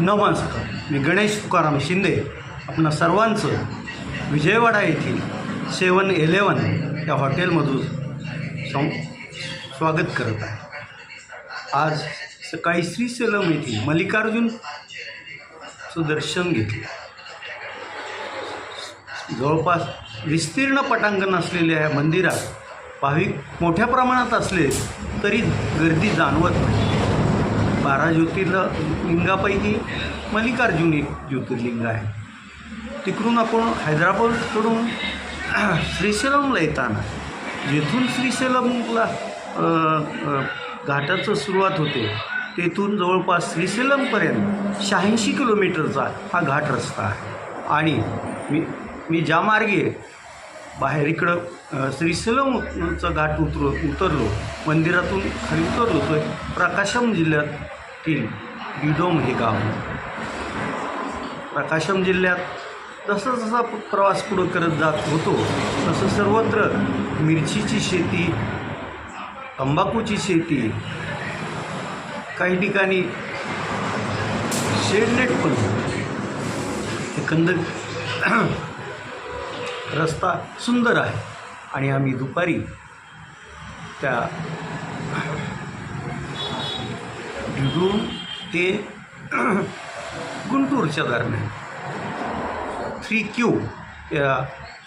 नमस्कार मी गणेश तुकाराम शिंदे आपणा सर्वांचं विजयवाडा येथील सेवन इलेवन या हॉटेलमधून सं स्वागत करत आहे. आज सकाळी श्रीसेलम येथील मल्लिकार्जुनचं दर्शन घेतलं. जवळपास विस्तीर्ण पटांगण असलेल्या या मंदिरात भाविक मोठ्या प्रमाणात असले तरी गर्दी जाणवत नाही. बारा ज्योतिर्लिंगापैकी मल्लिकार्जुन एक ज्योतिर्लिंग आहे. तिकडून आपण हैदराबादकडून श्रीशैलमला येताना जेथून श्रीशैलमला घाटाचं सुरुवात होते तेथून जवळपास श्रीशैलमपर्यंत शहाऐंशी किलोमीटरचा हा घाट रस्ता आहे. आणि मी मी ज्या मार्गे बाहेर इकडं अ, श्रीशैलमचा घाट उतरू उतरलो मंदिरातून खाली उतरलो तो प्रकाशम जिल्ह्यात जिल्ह्यातील डिडोम हे गाव. प्रकाशम जिल्ह्यात जसा जसा प्रवास पुढं करत जात होतो तसं सर्वत्र मिरचीची शेती तंबाखूची शेती काही ठिकाणी शेडनेट पण एकंदर रस्ता सुंदर आहे आणि आम्ही दुपारी त्या डिडून ते गुंटूरच्या दरम्यान. थ्री क्यू या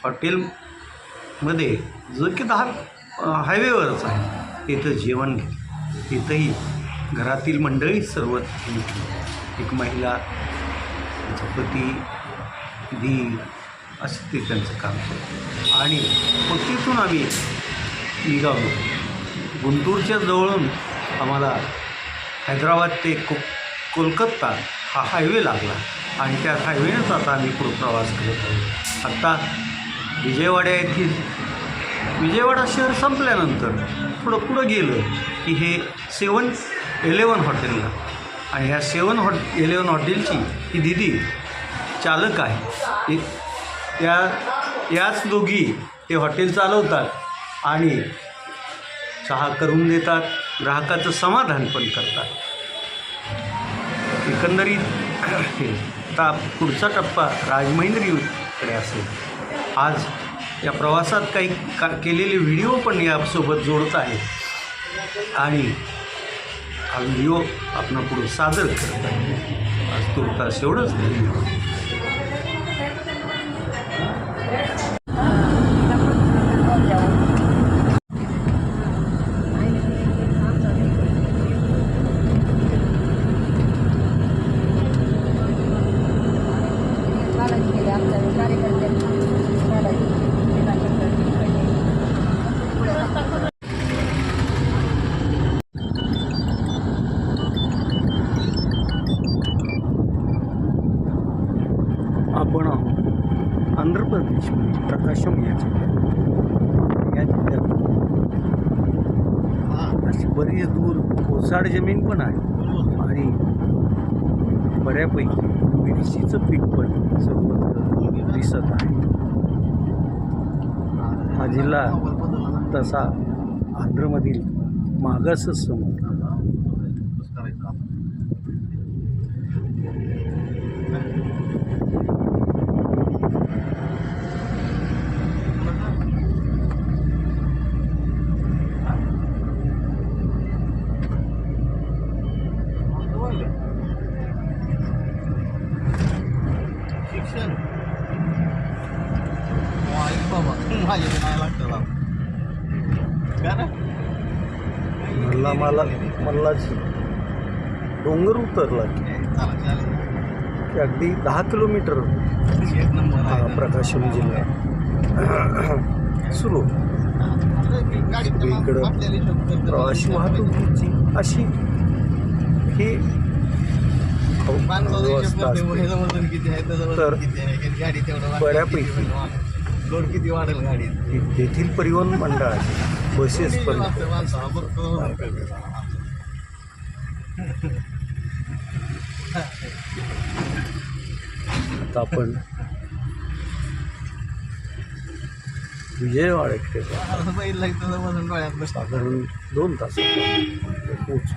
हॉटेलमध्ये जो की दहा हायवेवरच आहे. तिथं जेवण घेतलं तिथंही घरातील मंडळी सर्व एक महिला तिचा पती दी असं ते त्यांचं काम केलं आणि मग तिथून आम्ही निघालो. गुंटूरच्या जवळून आम्हाला हैदराबाद ते को कोलकाता हा हायवे लागला. आणि त्या हायवेनंच आता आम्ही पुढं प्रवास करत आहोत. आत्ता विजयवाडा येथील विजयवाडा शहर संपल्यानंतर थोडं पुढं गेलं की हे सेवन इलेवन हॉटेलला. आणि ह्या सेवन हॉट इलेवन हॉटेलची ही दिदी चालक आहे. त्या याच दोघी ते हॉटेल चालवतात आणि चहा करून देतात. ग्राहकाचं समाधान पण करतात. एकंदरीत आता पुढचा टप्पा राजमहेंद्रीकडे असेल. आज या प्रवासात काही का केलेले व्हिडिओ पण यासोबत जोडत आहे. आणि हा व्हिडिओ आपण पुढे सादर करत आहे. आज तुर्तास एवढंच. धन्यवाद आपण आंध्र प्रदेश प्रकाशम या जिल्ह्यात. या जिल्ह्यात अशी बरीच दूर ओसाड जमीन पण आहे. आणि बऱ्यापैकी मिरचीचं पीक पण सर्वत्र दिसत आहे हा जिल्हा तसा आंध्रमधील मागासच समोर. शिक्षण बाबा माझ्या नाही लागतं बाबा का ना मल्ला मला मल्लाची डोंगर उतरला की. अगदी दहा किलोमीटर. हा, प्रकाशम जिल्हा. सुरू. गाडी इकडं प्रवासी वाहतुकीची अशी ही तर वजन किती आहे? गाडी तेवढं वाढेल, बऱ्यापैकी. लोड किती वाढेल गाडी? तेथील परिवहन मंडळाचे बसेस पण. आता आपण डोळ्यात बसतं. साधारण दोन तास पोहोचू.